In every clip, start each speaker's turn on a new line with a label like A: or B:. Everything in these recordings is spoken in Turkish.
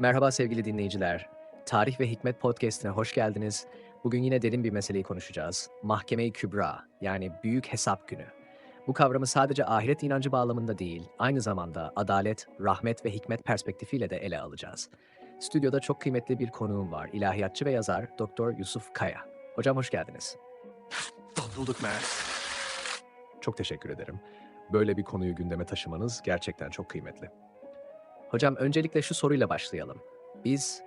A: Merhaba sevgili dinleyiciler. Tarih ve Hikmet Podcast'ine hoş geldiniz. Bugün yine derin bir meseleyi konuşacağız. Mahkeme-i Kübra, yani Büyük Hesap Günü. Bu kavramı sadece ahiret inancı bağlamında değil, aynı zamanda adalet, rahmet ve hikmet perspektifiyle de ele alacağız. Stüdyoda çok kıymetli bir konuğum var. İlahiyatçı ve yazar Doktor Yusuf Kaya. Hocam hoş geldiniz.
B: Bulduk Mert.
C: Çok teşekkür ederim. Böyle bir konuyu gündeme taşımanız gerçekten çok kıymetli.
A: Hocam öncelikle şu soruyla başlayalım. Biz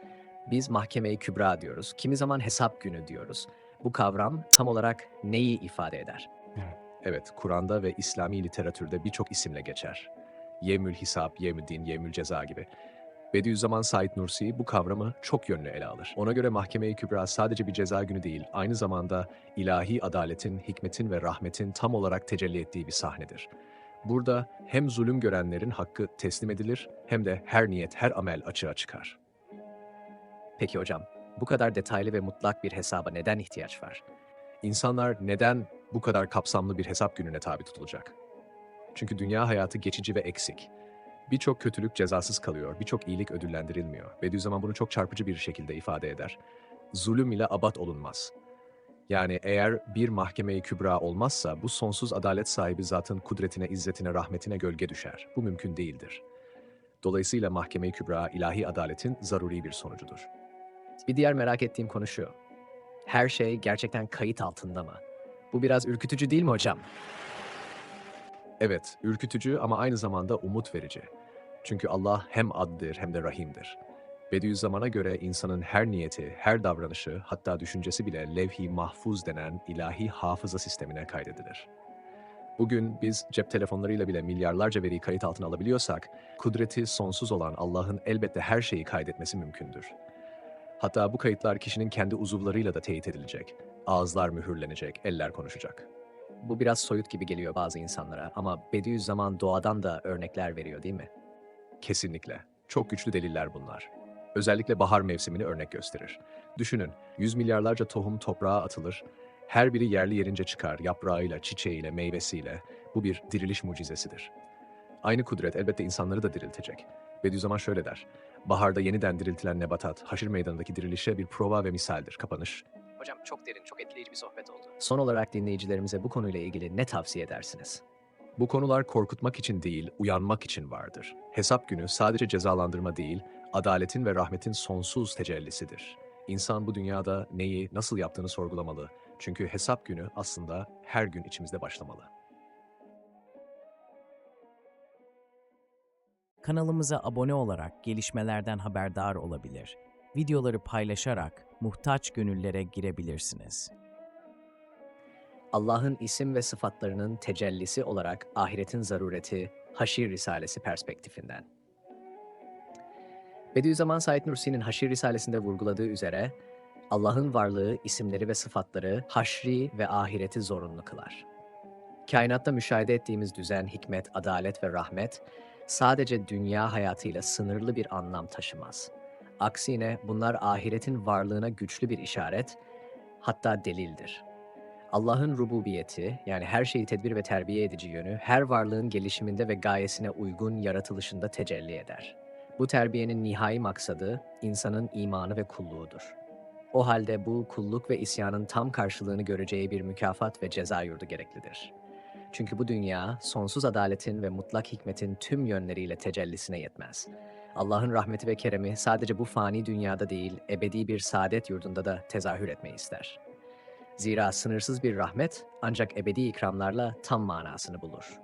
A: biz mahkeme-i kübra diyoruz. Kimi zaman hesap günü diyoruz. Bu kavram tam olarak neyi ifade eder?
C: Evet, Kur'an'da ve İslami literatürde birçok isimle geçer. Yemül Hisap, Yemüddin, Yemül Ceza gibi. Bediüzzaman Said Nursi bu kavramı çok yönlü ele alır. Ona göre Mahkeme-i Kübra sadece bir ceza günü değil, aynı zamanda ilahi adaletin, hikmetin ve rahmetin tam olarak tecelli ettiği bir sahnedir. Burada hem zulüm görenlerin hakkı teslim edilir hem de her niyet, her amel açığa çıkar.
A: Peki hocam, bu kadar detaylı ve mutlak bir hesaba neden ihtiyaç var?
C: İnsanlar neden bu kadar kapsamlı bir hesap gününe tabi tutulacak? Çünkü dünya hayatı geçici ve eksik. Birçok kötülük cezasız kalıyor, birçok iyilik ödüllendirilmiyor. Bediüzzaman bunu çok çarpıcı bir şekilde ifade eder. Zulüm ile abat olunmaz. Yani eğer bir mahkeme-i kübra olmazsa bu sonsuz adalet sahibi zatın kudretine, izzetine, rahmetine gölge düşer. Bu mümkün değildir. Dolayısıyla mahkeme-i kübra ilahi adaletin zaruri bir sonucudur.
A: Bir diğer merak ettiğim konu şu. Her şey gerçekten kayıt altında mı? Bu biraz ürkütücü değil mi hocam?
C: Evet, ürkütücü ama aynı zamanda umut verici. Çünkü Allah hem addır hem de rahimdir. Bediüzzaman'a göre insanın her niyeti, her davranışı, hatta düşüncesi bile levh-i mahfuz denen ilahi hafıza sistemine kaydedilir. Bugün biz cep telefonlarıyla bile milyarlarca veriyi kayıt altına alabiliyorsak, kudreti sonsuz olan Allah'ın elbette her şeyi kaydetmesi mümkündür. Hatta bu kayıtlar kişinin kendi uzuvlarıyla da teyit edilecek. Ağızlar mühürlenecek, eller konuşacak.
A: Bu biraz soyut gibi geliyor bazı insanlara ama Bediüzzaman doğadan da örnekler veriyor değil mi?
C: Kesinlikle. Çok güçlü deliller bunlar. Özellikle bahar mevsimini örnek gösterir. Düşünün, yüz milyarlarca tohum toprağa atılır, her biri yerli yerince çıkar, yaprağıyla, çiçeğiyle, meyvesiyle. Bu bir diriliş mucizesidir. Aynı kudret elbette insanları da diriltecek. Bediüzzaman şöyle der, baharda yeniden diriltilen nebatat, haşir meydanındaki dirilişe bir prova ve misaldir. Kapanış.
A: Hocam çok derin, çok etkileyici bir sohbet oldu. Son olarak dinleyicilerimize bu konuyla ilgili ne tavsiye edersiniz?
C: Bu konular korkutmak için değil, uyanmak için vardır. Hesap günü sadece cezalandırma değil, adaletin ve rahmetin sonsuz tecellisidir. İnsan bu dünyada neyi, nasıl yaptığını sorgulamalı. Çünkü hesap günü aslında her gün içimizde başlamalı.
D: Kanalımıza abone olarak gelişmelerden haberdar olabilir. Videoları paylaşarak muhtaç gönüllere girebilirsiniz.
A: Allah'ın isim ve sıfatlarının tecellisi olarak ahiretin zarureti Haşir Risalesi perspektifinden. Bediüzzaman Said Nursi'nin Haşir Risalesi'nde vurguladığı üzere Allah'ın varlığı, isimleri ve sıfatları haşri ve ahireti zorunlu kılar. Kainatta müşahede ettiğimiz düzen, hikmet, adalet ve rahmet sadece dünya hayatıyla sınırlı bir anlam taşımaz. Aksine bunlar ahiretin varlığına güçlü bir işaret, hatta delildir. Allah'ın rububiyeti yani her şeyi tedbir ve terbiye edici yönü her varlığın gelişiminde ve gayesine uygun yaratılışında tecelli eder. Bu terbiyenin nihai maksadı insanın imanı ve kulluğudur. O halde bu kulluk ve isyanın tam karşılığını göreceği bir mükafat ve ceza yurdu gereklidir. Çünkü bu dünya sonsuz adaletin ve mutlak hikmetin tüm yönleriyle tecellisine yetmez. Allah'ın rahmeti ve keremi sadece bu fani dünyada değil, ebedi bir saadet yurdunda da tezahür etmeyi ister. Zira sınırsız bir rahmet ancak ebedi ikramlarla tam manasını bulur.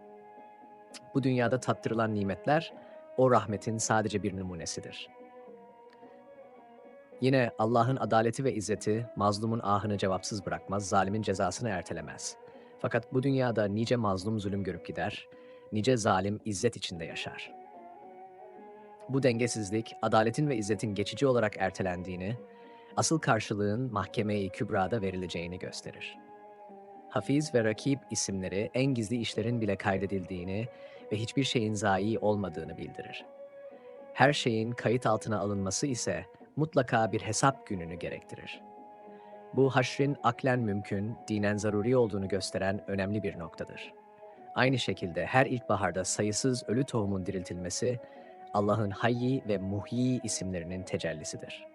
A: Bu dünyada tattırılan nimetler o rahmetin sadece bir numunesidir. Yine Allah'ın adaleti ve izzeti mazlumun ahını cevapsız bırakmaz, zalimin cezasını ertelemez. Fakat bu dünyada nice mazlum zulüm görüp gider, nice zalim izzet içinde yaşar. Bu dengesizlik, adaletin ve izzetin geçici olarak ertelendiğini, asıl karşılığın mahkeme-i kübrada verileceğini gösterir. Hafiz ve Rakib isimleri en gizli işlerin bile kaydedildiğini ve hiçbir şeyin zayi olmadığını bildirir. Her şeyin kayıt altına alınması ise mutlaka bir hesap gününü gerektirir. Bu haşrin aklen mümkün, dinen zaruri olduğunu gösteren önemli bir noktadır. Aynı şekilde her ilkbaharda sayısız ölü tohumun diriltilmesi, Allah'ın Hayyi ve Muhyi isimlerinin tecellisidir.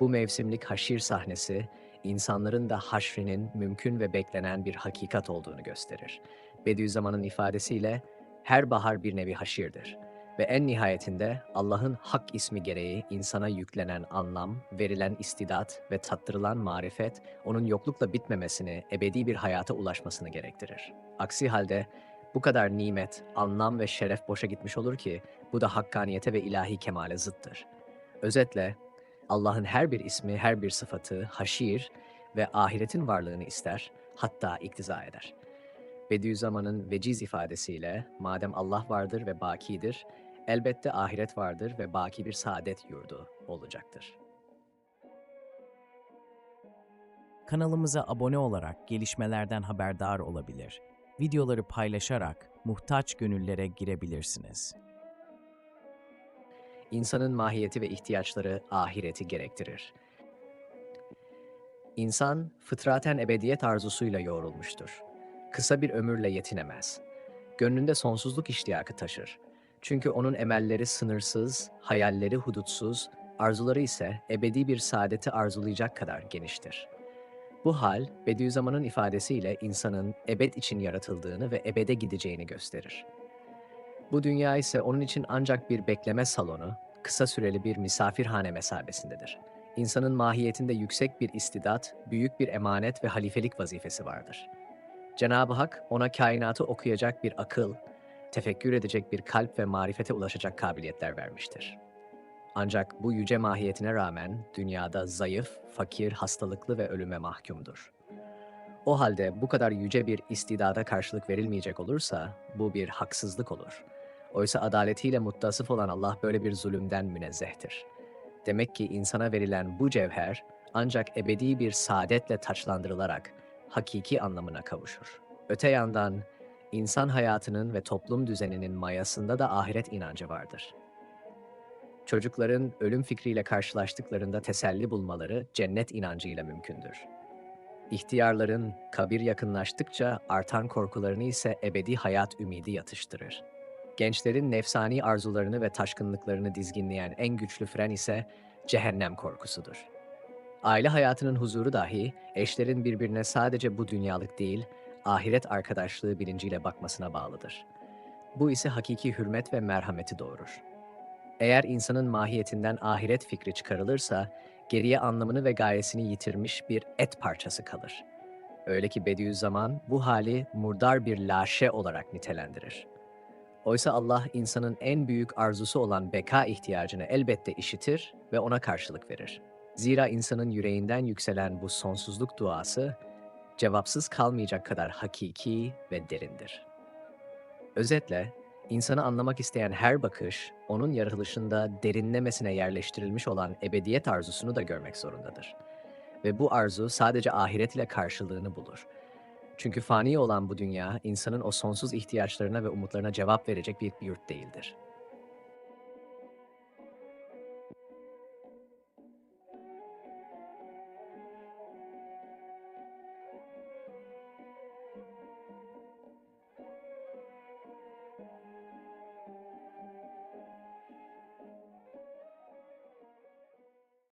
A: Bu mevsimlik haşir sahnesi, insanların da haşrinin mümkün ve beklenen bir hakikat olduğunu gösterir. Bediüzzaman'ın ifadesiyle her bahar bir nevi haşirdir ve en nihayetinde Allah'ın hak ismi gereği insana yüklenen anlam, verilen istidat ve tattırılan marifet onun yoklukla bitmemesini, ebedi bir hayata ulaşmasını gerektirir. Aksi halde bu kadar nimet, anlam ve şeref boşa gitmiş olur ki bu da hakkaniyete ve ilahi kemale zıttır. Özetle Allah'ın her bir ismi, her bir sıfatı haşir ve ahiretin varlığını ister, hatta iktiza eder. Bediüzzaman'ın veciz ifadesiyle madem Allah vardır ve bakidir, elbette ahiret vardır ve baki bir saadet yurdu olacaktır.
D: Kanalımıza abone olarak gelişmelerden haberdar olabilir. Videoları paylaşarak muhtaç gönüllere girebilirsiniz.
A: İnsanın mahiyeti ve ihtiyaçları ahireti gerektirir. İnsan fıtraten ebediyet arzusuyla yoğrulmuştur. Kısa bir ömürle yetinemez. Gönlünde sonsuzluk iştiyakı taşır. Çünkü onun emelleri sınırsız, hayalleri hudutsuz, arzuları ise ebedi bir saadeti arzulayacak kadar geniştir. Bu hal, Bediüzzaman'ın ifadesiyle insanın ebed için yaratıldığını ve ebede gideceğini gösterir. Bu dünya ise onun için ancak bir bekleme salonu, kısa süreli bir misafirhane mesabesindedir. İnsanın mahiyetinde yüksek bir istidat, büyük bir emanet ve halifelik vazifesi vardır. Cenab-ı Hak ona kainatı okuyacak bir akıl, tefekkür edecek bir kalp ve marifete ulaşacak kabiliyetler vermiştir. Ancak bu yüce mahiyetine rağmen dünyada zayıf, fakir, hastalıklı ve ölüme mahkumdur. O halde bu kadar yüce bir istidada karşılık verilmeyecek olursa bu bir haksızlık olur. Oysa adaletiyle muttasıf olan Allah böyle bir zulümden münezzehtir. Demek ki insana verilen bu cevher ancak ebedi bir saadetle taçlandırılarak hakiki anlamına kavuşur. Öte yandan insan hayatının ve toplum düzeninin mayasında da ahiret inancı vardır. Çocukların ölüm fikriyle karşılaştıklarında teselli bulmaları cennet inancıyla mümkündür. İhtiyarların kabir yakınlaştıkça artan korkularını ise ebedi hayat ümidi yatıştırır. Gençlerin nefsani arzularını ve taşkınlıklarını dizginleyen en güçlü fren ise cehennem korkusudur. Aile hayatının huzuru dahi eşlerin birbirine sadece bu dünyalık değil, ahiret arkadaşlığı bilinciyle bakmasına bağlıdır. Bu ise hakiki hürmet ve merhameti doğurur. Eğer insanın mahiyetinden ahiret fikri çıkarılırsa, geriye anlamını ve gayesini yitirmiş bir et parçası kalır. Öyle ki Bediüzzaman bu hali murdar bir laşe olarak nitelendirir. Oysa Allah insanın en büyük arzusu olan beka ihtiyacını elbette işitir ve ona karşılık verir. Zira insanın yüreğinden yükselen bu sonsuzluk duası cevapsız kalmayacak kadar hakiki ve derindir. Özetle, insanı anlamak isteyen her bakış, onun yaratılışında derinlemesine yerleştirilmiş olan ebediyet arzusunu da görmek zorundadır. Ve bu arzu sadece ahiret ile karşılığını bulur. Çünkü fani olan bu dünya, insanın o sonsuz ihtiyaçlarına ve umutlarına cevap verecek bir yurt değildir.